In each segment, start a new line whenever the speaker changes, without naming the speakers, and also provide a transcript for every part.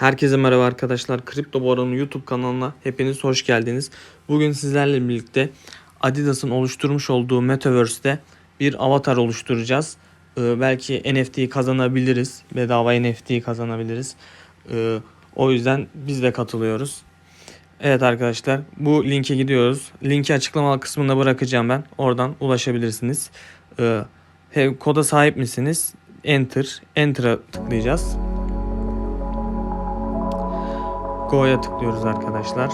Herkese merhaba arkadaşlar. Kripto Baron'un YouTube kanalına hepiniz hoş geldiniz. Bugün sizlerle birlikte Adidas'ın oluşturmuş olduğu Metaverse'te bir avatar oluşturacağız. Ee, belki NFT kazanabiliriz. Bedava NFT kazanabiliriz. Ee, o yüzden biz de katılıyoruz. Evet arkadaşlar bu linke gidiyoruz. Linki açıklama kısmında bırakacağım ben. Oradan ulaşabilirsiniz. Ee, koda sahip misiniz? Enter. Enter'a tıklayacağız. Go'ya tıklıyoruz arkadaşlar.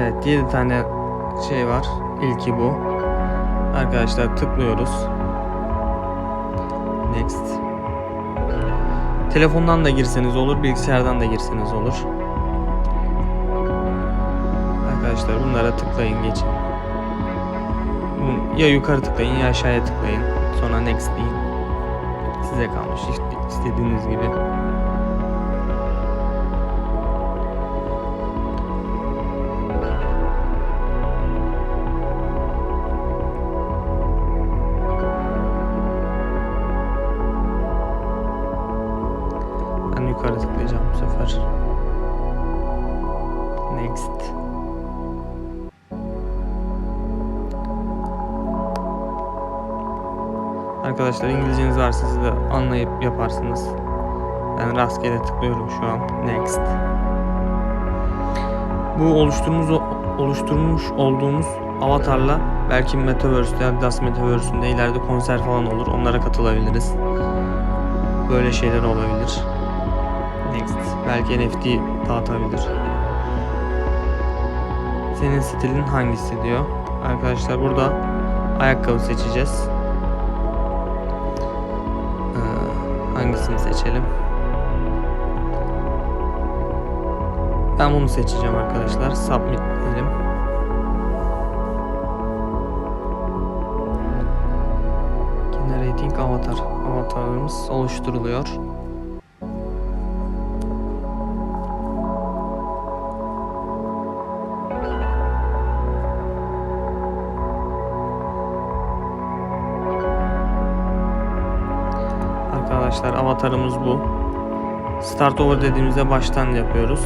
Evet 7 tane şey var. İlki bu. Arkadaşlar tıklıyoruz. Next. Telefondan da girseniz olur, bilgisayardan da girseniz olur. Arkadaşlar bunlara tıklayın geçin. Ya yukarı tıklayın ya aşağıya tıklayın. Sonra next deyin. Size kalmış istediğiniz gibi. Yukarı tıklayacağım bu sefer. Next. Arkadaşlar İngilizceniz varsa siz de anlayıp yaparsınız. Ben rastgele tıklıyorum şu an. Next. Bu oluşturmuş, oluşturmuş olduğumuz avatarla belki Metaverse'de, Adidas Metaverse'ünde ileride konser falan olur. Onlara katılabiliriz. Böyle şeyler olabilir. Next. Belki NFT dağıtabilir. Senin stilin hangisi diyor. Arkadaşlar burada ayakkabı seçeceğiz. Ee, hangisini seçelim? Ben bunu seçeceğim arkadaşlar. Submit diyelim. Generating avatar. Avatarımız oluşturuluyor. Arkadaşlar avatarımız bu. Start over dediğimizde baştan yapıyoruz.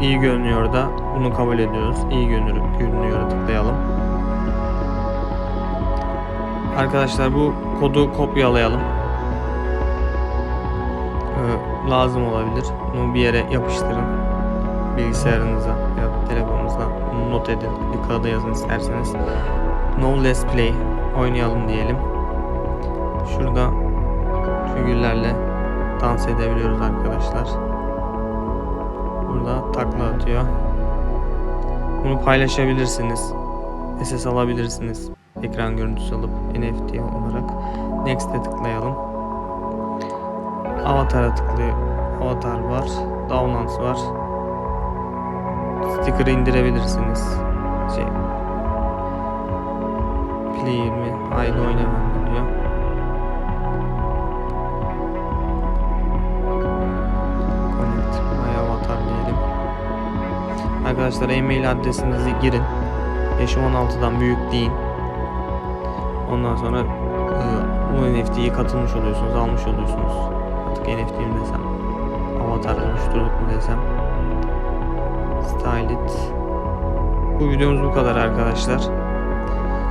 İyi görünüyor da bunu kabul ediyoruz. İyi görünüyor, görünüyor tıklayalım. Arkadaşlar bu kodu kopyalayalım. Ee, lazım olabilir. Bunu bir yere yapıştırın. Bilgisayarınıza ya da telefonunuza not edin. Bir kağıda yazın isterseniz. No Let's Play oynayalım diyelim. Şurada figürlerle dans edebiliyoruz arkadaşlar. Burada takla atıyor. Bunu paylaşabilirsiniz. SS alabilirsiniz. Ekran görüntüsü alıp NFT olarak. Next'e tıklayalım. Avatar'a tıklıyor. Avatar var. Downloads var. Sticker'ı indirebilirsiniz. Şey. Player mi? Haydi oynamam Arkadaşlar e-mail adresinizi girin. Yaşı 16'dan büyük deyin. Ondan sonra e, bu NFT'yi katılmış oluyorsunuz, almış oluyorsunuz. Artık NFT mi desem, avatar oluşturduk mu desem. Style it. Bu videomuz bu kadar arkadaşlar.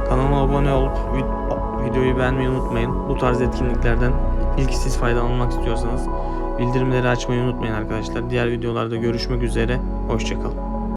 Kanalıma abone olup vid- videoyu beğenmeyi unutmayın. Bu tarz etkinliklerden ilk siz faydalanmak istiyorsanız bildirimleri açmayı unutmayın arkadaşlar. Diğer videolarda görüşmek üzere. Hoşçakalın.